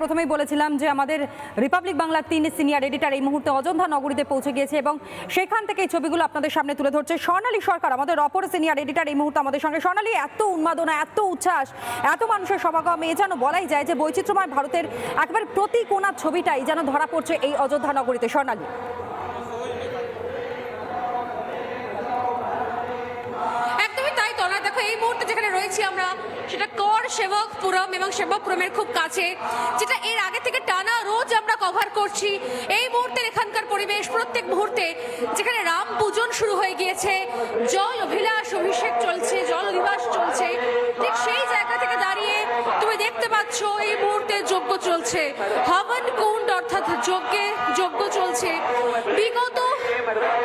প্রথমেই বলেছিলাম যে আমাদের রিপাবলিক বাংলার তিন সিনিয়র এডিটার এই মুহূর্তে অযোধ্যা নগরীতে পৌঁছে গিয়েছে এবং সেখান থেকে এই ছবিগুলো আপনাদের সামনে তুলে ধরছে। স্বর্ণালী সরকার, আমাদের অপর সিনিয়র এডিটার এই মুহূর্তে আমাদের সঙ্গে। স্বর্ণালী, এত উন্মাদনা, এত উচ্ছ্বাস, এত মানুষের সমাগম, এ যেন বলাই যায় যে বৈচিত্র্যময় ভারতের একবার প্রতি কোনার ছবিটাই যেন ধরা পড়ছে এই অযোধ্যা নগরীতে। স্বর্ণালী। দেখো, এই মুহূর্তে যেখানে রয়েছি আমরা, সেটা কর সেবকপুরম এবং সেবকপুরমের খুব কাছে, যেটা এর আগে থেকে টানা রোজ আমরা কভার করছি। এই মুহূর্তের এখানকার পরিবেশ, প্রত্যেক মুহূর্তে যেখানে রাম পূজন শুরু হয়ে গিয়েছে, জল অভিলাষ অভিষেক চলছে, জল অধিবাস চলছে, ঠিক সেই জায়গা থেকে দাঁড়িয়ে তুমি দেখতে পাচ্ছ এই মুহূর্তে যজ্ঞ চলছে। হবন কুণ্ড অর্থাৎ যজ্ঞে যজ্ঞ চলছে। বিগত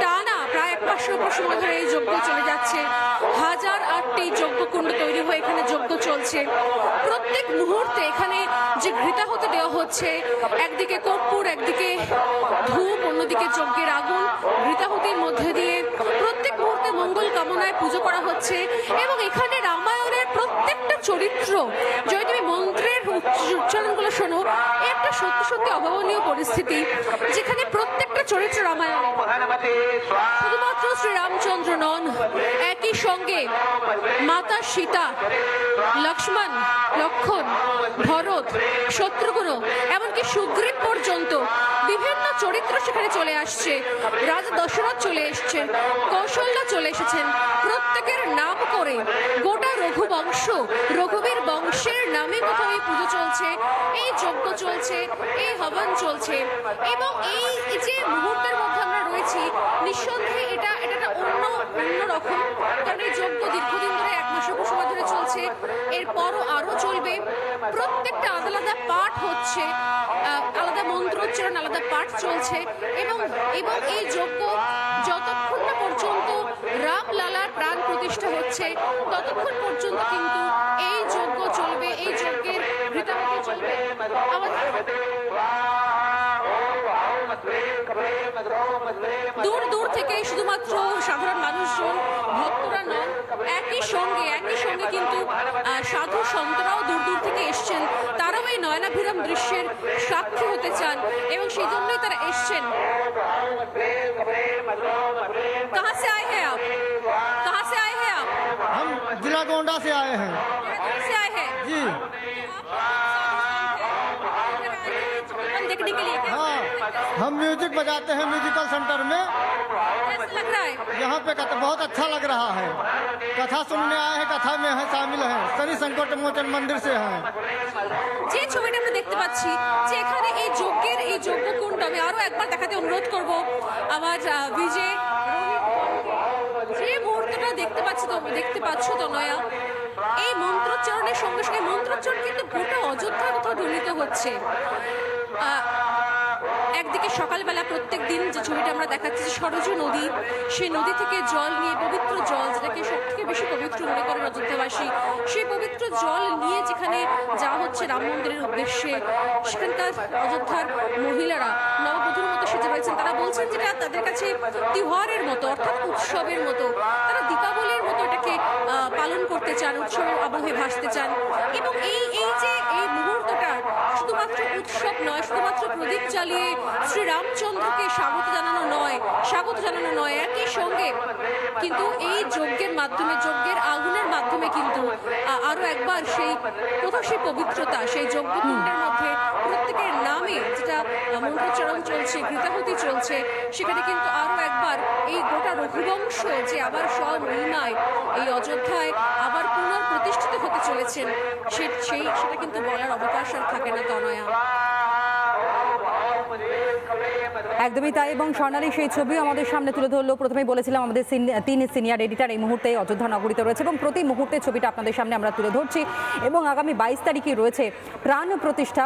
টানা প্রায় এক মাসের উপর সময় ধরে এই যজ্ঞ চলে যাচ্ছে। হাজার আটটি যজ্ঞকুণ্ড তৈরি হয়ে এখানে যজ্ঞ চলছে। প্রত্যেক মুহূর্তে এখানে যে ঘৃতাহতি দেওয়া হচ্ছে, একদিকে কর্পূর, একদিকে ধূপ, অন্যদিকে যজ্ঞের আগুন, ঘৃতাহুতির মধ্যে দিয়ে প্রত্যেক মুহূর্তে মঙ্গল কামনায় পুজো করা হচ্ছে এবং এখানে রামায়ণের প্রত্যেকটা চরিত্র, যদি তুমি মন্ত্রের উচ্চ- উচ্চারণগুলো শোনো একটা সত্যি সত্যি অভাবনীয় পরিস্থিতি যেখানে প্রত্যেকটা চরিত্র রামায়ণ। শুধুমাত্র শ্রীরামচন্দ্র নন, একই সঙ্গে মাতা সীতা, লক্ষ্মণ, লক্ষণ, ভরত, শত্রুঘ্ন, এমনকি সুগ্রীব পর্যন্ত বিভিন্ন চরিত্র সেখানে চলে আসছে। রাজা দশরথ চলে এসছেন কৌশল্যা চলে এসেছেন। প্রত্যেকের নাম করে গোটা রঘুবংশ, রঘুবীর বংশের নামে কোথাও এই পুজো চলছে, এই যজ্ঞ চলছে, এই হবন চলছে। এবং এই যে মুহূর্তের মধ্যে আমরা রয়েছি, নিঃসন্দেহে এটা এটা একটা অন্য অন্য রকম। কারণ এই যজ্ঞ দীর্ঘদিন ধরে এক মাসের সময় ধরে চলছে, এরপরও আরও চলবে। প্রত্যেকটা আলাদা আলাদা পাঠ হচ্ছে। আলাদা আলাদা পাঠ চলছে এবং এবং এই যজ্ঞ যতক্ষণ না পর্যন্ত রামলালার প্রাণ প্রতিষ্ঠা হচ্ছে, ততক্ষণ পর্যন্ত কিন্তু এই যজ্ঞ চলবে, এই যজ্ঞের চলবে। দূর দূর থেকে শুধুমাত্র সাধারণ মানুষজন, ভক্তরা নন, একই সঙ্গে একই সঙ্গে কিন্তু সাধু সন্তরাও নয়নাভিরাম দৃশ্যের সাক্ষী হতে চান এবং সেই জন্যই তারা এসছেন कहाँ से आए हैं आप कहाँ से आए हैं आप हम जिला गोंडा से आए हैं कहाँ से आए हैं जी आप देखने के लिए क्या हाँ हम म्यूजिक बजाते हैं म्यूजिकल सेंटर में कैसा लग रहा है यहाँ पे कथा बहुत अच्छा लग रहा है कथा सुनने आए हैं कथा में है शामिल हैं शनि संकट मोचन मंदिर से हैं যে ছবিটা আমরা দেখতে পাচ্ছি যে এখানে এই যজ্ঞের এই যজ্ঞ কোনটা আমি আরও একবার দেখাতে অনুরোধ করব। আমার বিজে যে মুহূর্তটা দেখতে পাচ্ছি তো, দেখতে পাচ্ছ নয়া? এই মন্ত্রোচ্চারণের সঙ্গে সঙ্গে মন্ত্রোচ্চারণ কিন্তু গোটা অযোধ্যার কোথাও ধ্বনিত হচ্ছে। একদিকে সকালবেলা প্রত্যেক দিন যে ছবিটা আমরা দেখাচ্ছি সরজ নদী, সেই নদী থেকে জল নিয়ে পবিত্র জল, যেটাকে সব থেকে বেশি পবিত্র মনে করেন অযোধ্যাবাসী সেই পবিত্র জল নিয়ে যেখানে যাওয়া হচ্ছে রাম মন্দিরের উদ্দেশ্যে, সেখানকার অযোধ্যার মহিলারা, নববধূর মতো সেজে রয়েছেন। তারা বলছেন যেটা তাদের কাছে তিহারের মতো, অর্থাৎ উৎসবের মতো। তারা দীপাবলির মতো এটাকে পালন করতে চান, উৎসবের আবহে ভাসতে চান। এবং এই এই যে, এই উৎসব নয়, শুধুমাত্র প্রদীপ চালিয়ে শ্রীরামচন্দ্রকে স্বাগত জানানো নয়, স্বাগত জানানো নয়, একই সঙ্গে কিন্তু এই যজ্ঞের মাধ্যমে, যজ্ঞের আগুনের মাধ্যমে কিন্তু আরও একবার সেই কোথাও সেই পবিত্রতা, সেই যজ্ঞকুণ্ডের মধ্যে প্রত্যেকের যেটা আ, মন্ত্রোচ্চারণ চলছে ঘৃতাহুতি চলছে। সেখানে কিন্তু আরও একবার এই গোটা রঘুবংশ যে আবার স্বমহিমায় এই অযোধ্যায় আবার পুনঃপ্রতিষ্ঠিত হতে চলেছেন সে সেই সেটা কিন্তু বলার অবকাশ আর থাকে না তনয়া। একদমই তাই এবং স্বর্ণালী সেই ছবিও আমাদের সামনে তুলে ধরলো। প্রথমেই বলেছিলাম আমাদের তিন সিনিয়র এডিটর এই মুহূর্তে অযোধ্যা নগরীতে রয়েছে এবং প্রতি মুহূর্তে ছবিটা আপনাদের সামনে আমরা তুলে ধরছি। এবং আগামী বাইশ তারিখে রয়েছে প্রাণ প্রতিষ্ঠা